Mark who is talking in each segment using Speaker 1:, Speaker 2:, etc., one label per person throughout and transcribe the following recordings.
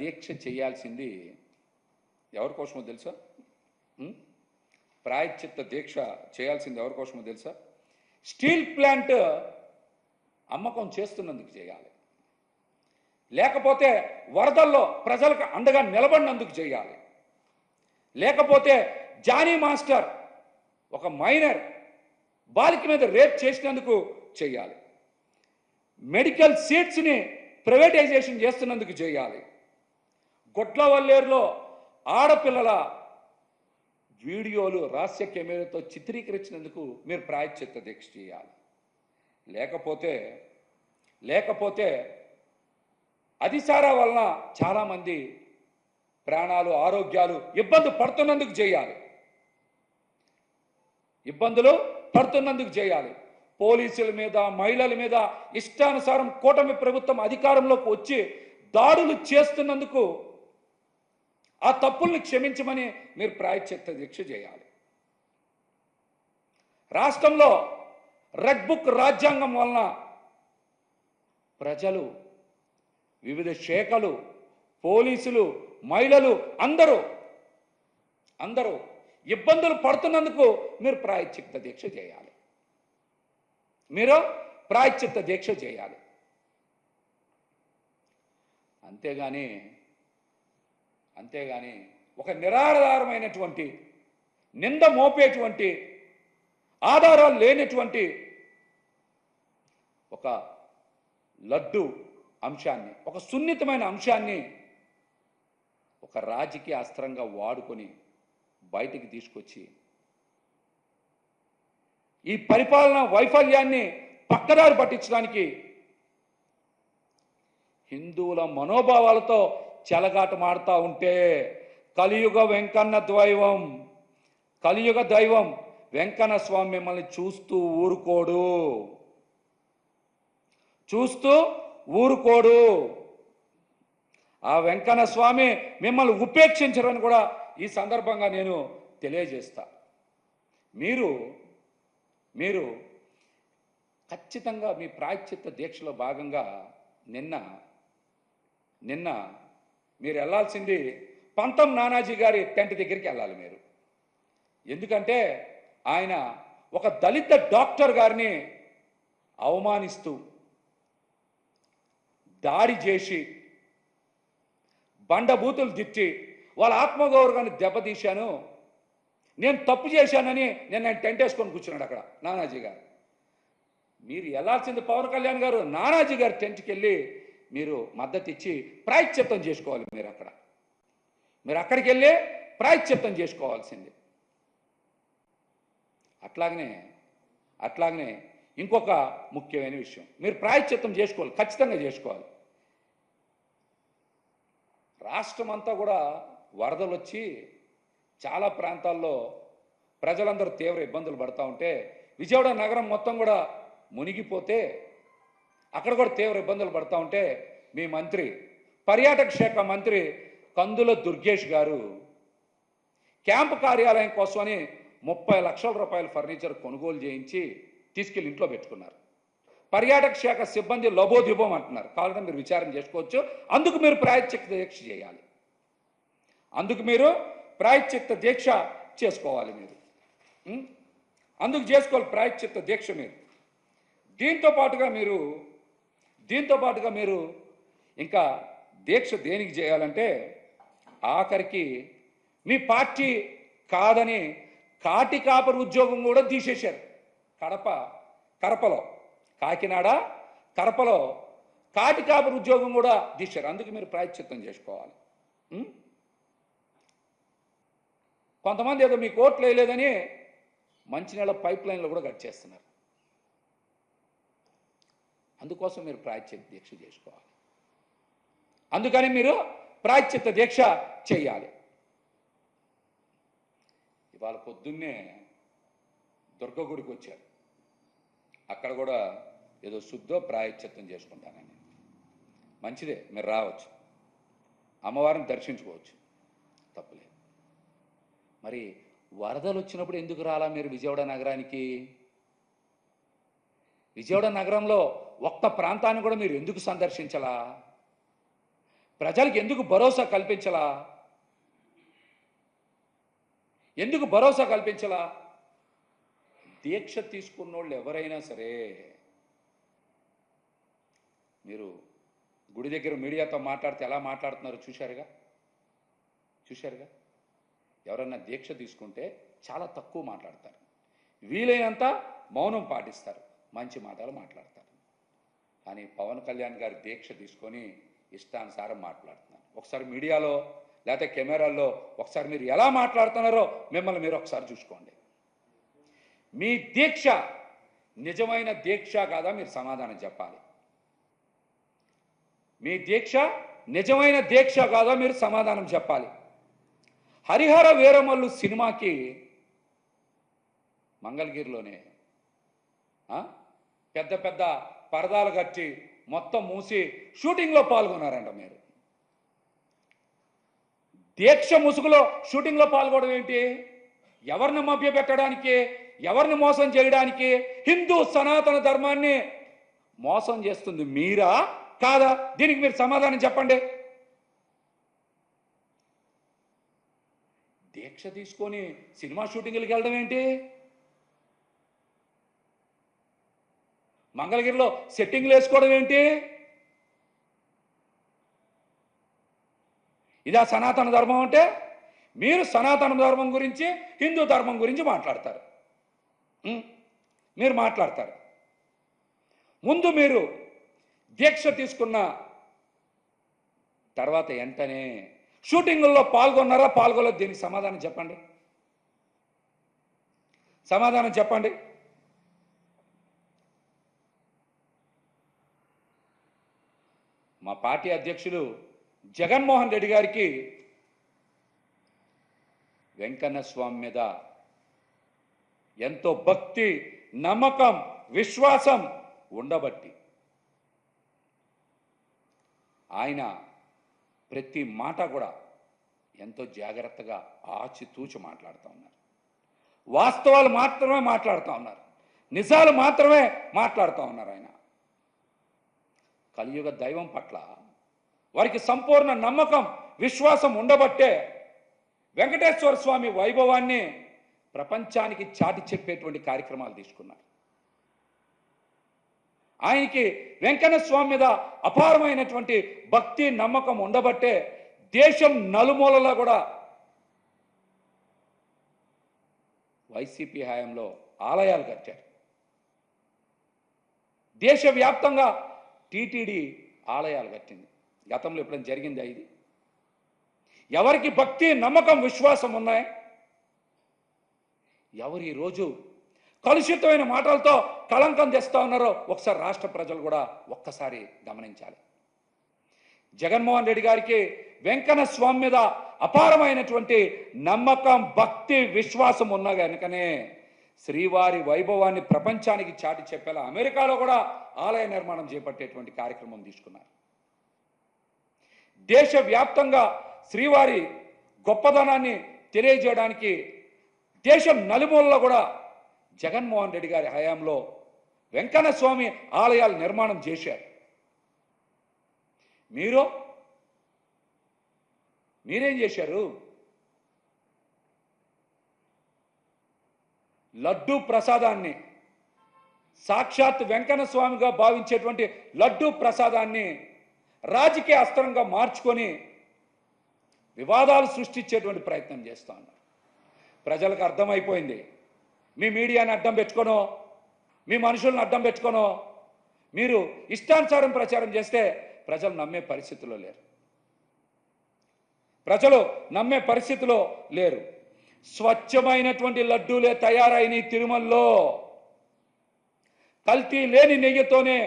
Speaker 1: దీక్ష చేయాల్సింది ఎవరి కోసమో తెలుసా? ప్రాయశ్చిత్త దీక్ష చేయాల్సింది ఎవరి కోసమో తెలుసా? స్టీల్ ప్లాంట్ అమ్మకం చేస్తున్నందుకు చేయాలి. లేకపోతే వరదల్లో ప్రజలకు అండగా నిలబడినందుకు చేయాలి. లేకపోతే జానీ మాస్టర్ ఒక మైనర్ బాలిక మీద రేప్ చేసినందుకు చేయాలి. మెడికల్ సీట్స్ని ప్రైవేటైజేషన్ చేస్తున్నందుకు చేయాలి. కొట్లవల్లేరులో ఆడపిల్లల వీడియోలు రహస్య కెమెరాతో చిత్రీకరించినందుకు మీరు ప్రాయశ్చిత్త దీక్ష చేయాలి. లేకపోతే లేకపోతే అతిసారా వలన చాలామంది ప్రాణాలు ఆరోగ్యాలు ఇబ్బంది పడుతున్నందుకు చేయాలి. ఇబ్బందులు పడుతున్నందుకు చేయాలి. పోలీసుల మీద మహిళల మీద ఇష్టానుసారం కూటమి ప్రభుత్వం అధికారంలోకి వచ్చి దాడులు చేస్తున్నందుకు ఆ తప్పుల్ని క్షమించమని మీరు ప్రాయశ్చిత్త దీక్ష చేయాలి. రాష్ట్రంలో రెడ్ బుక్ రాజ్యాంగం వలన ప్రజలు వివిధ శాఖలు పోలీసులు మహిళలు అందరూ అందరూ ఇబ్బందులు పడుతున్నందుకు మీరు ప్రాయశ్చిత్త దీక్ష చేయాలి. మీరు ప్రాయశ్చిత్త దీక్ష చేయాలి. అంతేగాని అంతేగాని ఒక నిరాధారమైనటువంటి నింద మోపేటువంటి ఆధారాలు లేనటువంటి ఒక లడ్డు అంశాన్ని ఒక సున్నితమైన అంశాన్ని ఒక రాజకీయ అస్త్రంగా వాడుకొని బయటికి తీసుకొచ్చి ఈ పరిపాలన వైఫల్యాన్ని పక్కదారి పట్టించడానికి హిందువుల మనోభావాలతో చెలగాట మాడుతూ ఉంటే కలియుగ వెంకన్న దైవం కలియుగ దైవం వెంకన్న స్వామి మిమ్మల్ని చూస్తూ ఊరుకోడు. చూస్తూ ఊరుకోడు. ఆ వెంకన్న స్వామి మిమ్మల్ని ఉపేక్షించరని కూడా ఈ సందర్భంగా నేను తెలియజేస్తా. మీరు మీరు ఖచ్చితంగా మీ ప్రాయశ్చిత్త దీక్షలో భాగంగా నిన్న నిన్న మీరు వెళ్ళాల్సింది పంతం నానాజీ గారి టెంట్ దగ్గరికి వెళ్ళాలి మీరు. ఎందుకంటే ఆయన ఒక దళిత డాక్టర్ గారిని అవమానిస్తూ దాడి చేసి బండబూతులు తిట్టి వాళ్ళ ఆత్మగౌరవాన్ని దెబ్బతీశాను. నేను తప్పు చేశానని నేను ఆయన టెంట్ వేసుకొని కూర్చున్నాడు అక్కడ నానాజీ గారు. మీరు వెళ్ళాల్సింది పవన్ కళ్యాణ్ గారు నానాజీ గారి టెంట్కి వెళ్ళి మీరు మద్దతు ఇచ్చి ప్రాయశ్చిత్తం చేసుకోవాలి మీరు అక్కడ. మీరు అక్కడికి వెళ్ళి ప్రాయశ్చిత్తం చేసుకోవాల్సింది. అట్లాగనే అట్లాగనే ఇంకొక ముఖ్యమైన విషయం. మీరు ప్రాయశ్చిత్తం చేసుకోవాలి ఖచ్చితంగా చేసుకోవాలి. రాష్ట్రం అంతా కూడా వరదలు వచ్చి చాలా ప్రాంతాల్లో ప్రజలందరూ తీవ్ర ఇబ్బందులు పడతా ఉంటే విజయవాడ నగరం మొత్తం కూడా మునిగిపోతే అక్కడ కూడా తీవ్ర ఇబ్బందులు పడుతూ ఉంటే మీ మంత్రి పర్యాటక శాఖ మంత్రి కందుల దుర్గేష్ గారు క్యాంపు కార్యాలయం కోసమని ముప్పై లక్షల రూపాయల ఫర్నిచర్ కొనుగోలు చేయించి తీసుకెళ్ళి ఇంట్లో పెట్టుకున్నారు. పర్యాటక శాఖ సిబ్బంది లబోదిబోం అంటున్నారు. కావాలంటే మీరు విచారం చేసుకోవచ్చు. అందుకు మీరు ప్రాయశ్చిత్త దీక్ష చేయాలి. అందుకు మీరు ప్రాయశ్చిత్త దీక్ష చేసుకోవాలి మీరు. అందుకు చేసుకోవాలి ప్రాయశ్చిత్త దీక్ష మీరు. దీంతో పాటుగా మీరు దీంతో పాటుగా మీరు ఇంకా దీక్ష దేనికి చేయాలంటే ఆఖరికి మీ పార్టీ కాదని కాటి కాపరి ఉద్యోగం కూడా తీసేశారు. కడప కడపలో. కాకినాడ కడపలో కాటి కాపరి ఉద్యోగం కూడా తీశారు. అందుకు మీరు ప్రాయశ్చిత్తం చేసుకోవాలి. కొంతమంది ఏదో మీకు ఓట్లు వేయలేదని మంచినీళ్ళ పైప్ లైన్లు కూడా కట్ చేస్తున్నారు. అందుకోసం మీరు ప్రాయశ్చిత్త దీక్ష చేసుకోవాలి. అందుకని మీరు ప్రాయశ్చిత్త దీక్ష చేయాలి. ఇవాళ పొద్దున్నే దుర్గ గుడికి వచ్చారు. అక్కడ కూడా ఏదో శుద్ధో ప్రాయశ్చిత్తం చేసుకుంటానని. మంచిదే మీరు రావచ్చు. అమ్మవారిని దర్శించుకోవచ్చు. తప్పులేదు. మరి వరదలు వచ్చినప్పుడు ఎందుకు రాలా మీరు విజయవాడ నగరానికి? విజయవాడ నగరంలో ఒక్క ప్రాంతాన్ని కూడా మీరు ఎందుకు సందర్శించలా? ప్రజలకు ఎందుకు భరోసా కల్పించలా? ఎందుకు భరోసా కల్పించలా? దీక్ష తీసుకున్న వాళ్ళు ఎవరైనా సరే మీరు గుడి దగ్గర మీడియాతో మాట్లాడితే ఎలా మాట్లాడుతున్నారో చూశారుగా? చూశారుగా? ఎవరన్నా దీక్ష తీసుకుంటే చాలా తక్కువ మాట్లాడతారు. వీలైనంత మౌనం పాటిస్తారు. మంచి మాటలు మాట్లాడతారు. కానీ పవన్ కళ్యాణ్ గారి దీక్ష తీసుకొని ఇష్టానుసారం మాట్లాడుతున్నారు ఒకసారి మీడియాలో లేకపోతే కెమెరాల్లో ఒకసారి మీరు ఎలా మాట్లాడుతున్నారో మిమ్మల్ని మీరు ఒకసారి చూసుకోండి. మీ దీక్ష నిజమైన దీక్ష కాదా మీరు సమాధానం చెప్పాలి. మీ దీక్ష నిజమైన దీక్ష కాదా మీరు సమాధానం చెప్పాలి. హరిహర వీరమల్లు సినిమాకి మంగళగిరిలోనే పెద్ద పెద్ద పరదాలు కట్టి మొత్తం మూసి షూటింగ్లో పాల్గొన్నారంట మీరు. దీక్ష ముసుగులో షూటింగ్లో పాల్గొనడం ఏంటి? ఎవరిని మభ్య పెట్టడానికి ఎవరిని మోసం చేయడానికి హిందూ సనాతన ధర్మాన్ని మోసం చేస్తుంది మీరా? కాదా? దీనికి మీరు సమాధానం చెప్పండి. దీక్ష తీసుకొని సినిమా షూటింగ్లకు వెళ్ళడం ఏంటి? మంగళగిరిలో సెట్టింగ్లు వేసుకోవడం ఏంటి? ఇదా సనాతన ధర్మం అంటే మీరు సనాతన ధర్మం గురించి హిందూ ధర్మం గురించి మాట్లాడతారు. మీరు మాట్లాడతారు. ముందు మీరు దీక్ష తీసుకున్న తర్వాత వెంటనే షూటింగుల్లో పాల్గొన్నారా? పాల్గొలేదు దీనికి సమాధానం చెప్పండి. సమాధానం చెప్పండి. మా పార్టీ అధ్యక్షులు జగన్మోహన్ రెడ్డి గారికి వెంకన్న స్వామి మీద ఎంతో భక్తి నమ్మకం విశ్వాసం ఉండబట్టి ఆయన ప్రతి మాట కూడా ఎంతో జాగ్రత్తగా ఆచితూచి మాట్లాడుతూ ఉన్నారు. వాస్తవాలు మాత్రమే మాట్లాడుతూ ఉన్నారు. నిజాలు మాత్రమే మాట్లాడుతూ ఉన్నారు ఆయన. కలియుగ దైవం పట్ల వారికి సంపూర్ణ నమ్మకం విశ్వాసం ఉండబట్టే వెంకటేశ్వర స్వామి వైభవాన్ని ప్రపంచానికి చాటి చెప్పేటువంటి కార్యక్రమాలు తీసుకున్నారు. ఆయనకి వెంకన్న స్వామి మీద అపారమైనటువంటి భక్తి నమ్మకం ఉండబట్టే దేశం నలుమూలలో కూడా వైసీపీ హయాంలో ఆలయాలు కట్టారు. దేశవ్యాప్తంగా టీటీడీ ఆలయాలు కట్టింది. గతంలో ఎప్పుడైనా జరిగిందా ఇది? ఎవరికి భక్తి నమ్మకం విశ్వాసం ఉన్నాయి? ఎవరు ఈరోజు రోజు కలుషితమైన మాటలతో కళంకం తెస్తా ఉన్నారో ఒకసారి రాష్ట్ర ప్రజలు కూడా ఒక్కసారి గమనించాలి. జగన్మోహన్ రెడ్డి గారికి వెంకన్న స్వామి మీద అపారమైనటువంటి నమ్మకం భక్తి విశ్వాసం ఉన్న కనుకనే శ్రీవారి వైభవాన్ని ప్రపంచానికి చాటి చెప్పేలా అమెరికాలో కూడా ఆలయ నిర్మాణం చేపట్టేటువంటి కార్యక్రమం తీసుకున్నారు. దేశవ్యాప్తంగా శ్రీవారి గొప్పదనాన్ని తెలియజేయడానికి దేశం నలుమూలలో కూడా జగన్మోహన్ రెడ్డి గారి హయాంలో వెంకన్న స్వామి ఆలయాలు నిర్మాణం చేశారు. మీరు? మీరేం చేశారు? లడ్డూ ప్రసాదాన్ని సాక్షాత్ వెంకన్న స్వామిగా భావించేటువంటి లడ్డూ ప్రసాదాన్ని రాజకీయ అస్త్రంగా మార్చుకొని వివాదాలు సృష్టించేటువంటి ప్రయత్నం చేస్తా ఉన్నారు. ప్రజలకు అర్థమైపోయింది. మీ మీడియాని అడ్డం పెట్టుకోనో మీ మనుషులను అడ్డం పెట్టుకోనో మీరు ఇష్టానుసారం ప్రచారం చేస్తే ప్రజలు నమ్మే పరిస్థితిలో లేరు. ప్రజలు నమ్మే పరిస్థితిలో లేరు. స్వచ్ఛమైనటువంటి లడ్డూలే తయారైన తిరుమలలో. కల్తీ లేని నెయ్యితోనే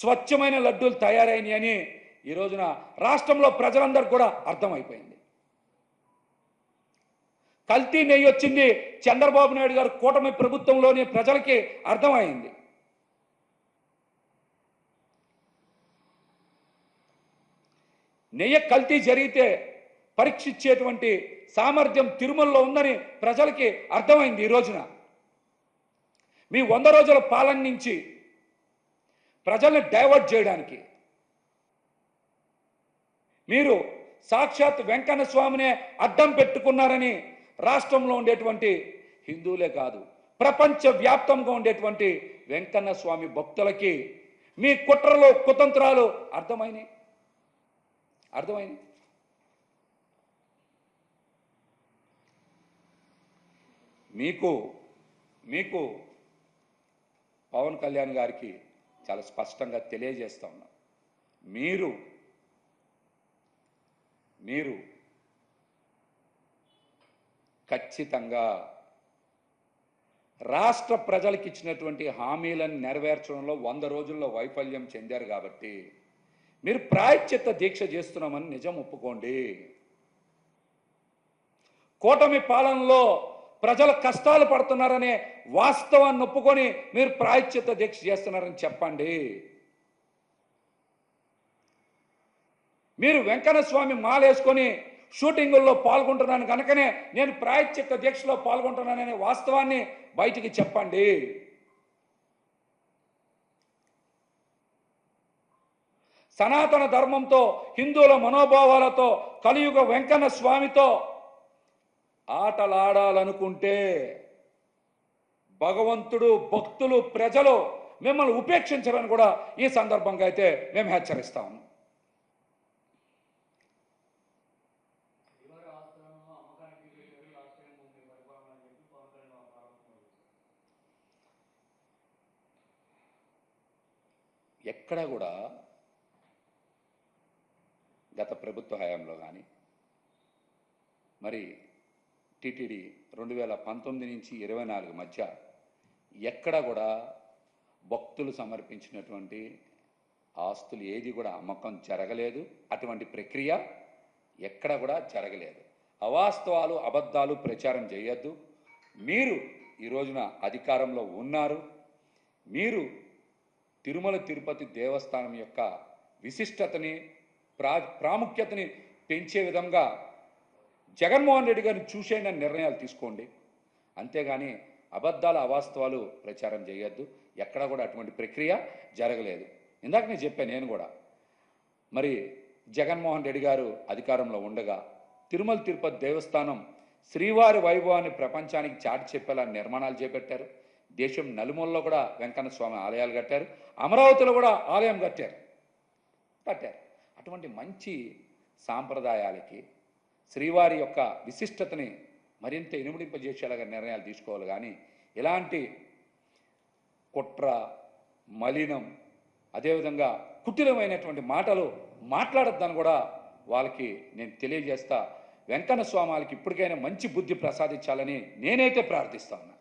Speaker 1: స్వచ్ఛమైన లడ్డూలు తయారైనవి అని ఈ రోజున రాష్ట్రంలో ప్రజలందరికీ కూడా అర్థమైపోయింది. కల్తీ నెయ్యి వచ్చింది చంద్రబాబు నాయుడు గారు కూటమి ప్రభుత్వంలోని ప్రజలకి అర్థమైంది. నెయ్యి కల్తీ జరిగితే పరీక్షించేటువంటి సామర్థ్యం తిరుమలలో ఉందని ప్రజలకి అర్థమైంది ఈ రోజున. మీ వంద రోజుల పాలన నుంచి ప్రజల్ని డైవర్ట్ చేయడానికి. మీరు సాక్షాత్ వెంకన్న స్వామినే అడ్డం పెట్టుకున్నారని రాష్ట్రంలో ఉండేటువంటి హిందువులే కాదు ప్రపంచ వ్యాప్తంగా ఉండేటువంటి వెంకన్న స్వామి భక్తులకి మీ కుట్రలు కుతంత్రాలు అర్థమైనాయి. అర్థమైంది మీకు మీకు పవన్ కళ్యాణ్ గారికి చాలా స్పష్టంగా తెలియజేస్తా ఉన్నా. మీరు మీరు ఖచ్చితంగా రాష్ట్ర ప్రజలకు ఇచ్చినటువంటి హామీలను నెరవేర్చడంలో వంద రోజుల్లో వైఫల్యం చెందారు కాబట్టి మీరు ప్రాయశ్చిత్త దీక్ష చేస్తున్నామని నిజం ఒప్పుకోండి. కూటమి పాలనలో ప్రజలు కష్టాలు పడుతున్నారనే వాస్తవాన్ని ఒప్పుకొని మీరు ప్రాయశ్చిత్త దీక్ష చేస్తున్నారని చెప్పండి. మీరు వెంకన్న స్వామి మాలేసుకొని షూటింగుల్లో పాల్గొంటున్నాను కనుకనే నేను ప్రాయశ్చిత్త దీక్షలో పాల్గొంటున్నాననే వాస్తవాన్ని బయటికి చెప్పండి. సనాతన ధర్మంతో హిందువుల మనోభావాలతో కలియుగ వెంకన్న స్వామితో ఆటలాడాలనుకుంటే భగవంతుడు భక్తులు ప్రజలు మిమ్మల్ని ఉపేక్షించరని కూడా ఈ సందర్భంగా అయితే మేము హెచ్చరిస్తాము ఎక్కడ కూడా గత ప్రభుత్వ హయాంలో కానీ మరి టిటిడి రెండు వేల పంతొమ్మిది నుంచి ఇరవై నాలుగు మధ్య ఎక్కడ కూడా భక్తులు సమర్పించినటువంటి ఆస్తులు ఏది కూడా అమ్మకం జరగలేదు. అటువంటి ప్రక్రియ ఎక్కడ కూడా జరగలేదు. అవాస్తవాలు అబద్ధాలు ప్రచారం చేయొద్దు. మీరు ఈ రోజున అధికారంలో ఉన్నారు. మీరు తిరుమల తిరుపతి దేవస్థానం యొక్క విశిష్టతని ప్రా ప్రాముఖ్యతని పెంచే విధంగా జగన్మోహన్ రెడ్డి గారిని చూసేయండి నిర్ణయాలు తీసుకోండి. అంతేగాని అబద్ధాల అవాస్తవాలు ప్రచారం చేయొద్దు. ఎక్కడా కూడా అటువంటి ప్రక్రియ జరగలేదు. ఇందాక నేను చెప్పాను నేను కూడా. మరి జగన్మోహన్ రెడ్డి గారు అధికారంలో ఉండగా తిరుమల తిరుపతి దేవస్థానం శ్రీవారి వైభవాన్ని ప్రపంచానికి చాటి చెప్పేలా నిర్మాణాలు చేపట్టారు. దేశం నలుమూలలో కూడా వెంకన్న స్వామి ఆలయాలు కట్టారు. అమరావతిలో కూడా ఆలయం కట్టారు. కట్టారు. అటువంటి మంచి సాంప్రదాయాలకి శ్రీవారి యొక్క విశిష్టతని మరింత ఇనుమడింపజేసేలాగా నిర్ణయాలు తీసుకోవాలి. కానీ ఇలాంటి కుట్ర మలినం అదేవిధంగా కుటిలమైనటువంటి మాటలు మాట్లాడొద్దని కూడా వాళ్ళకి నేను తెలియజేస్తా. వెంకన్న స్వామి వాళ్ళకి ఇప్పటికైనా మంచి బుద్ధి ప్రసాదించాలని నేనైతే ప్రార్థిస్తాను.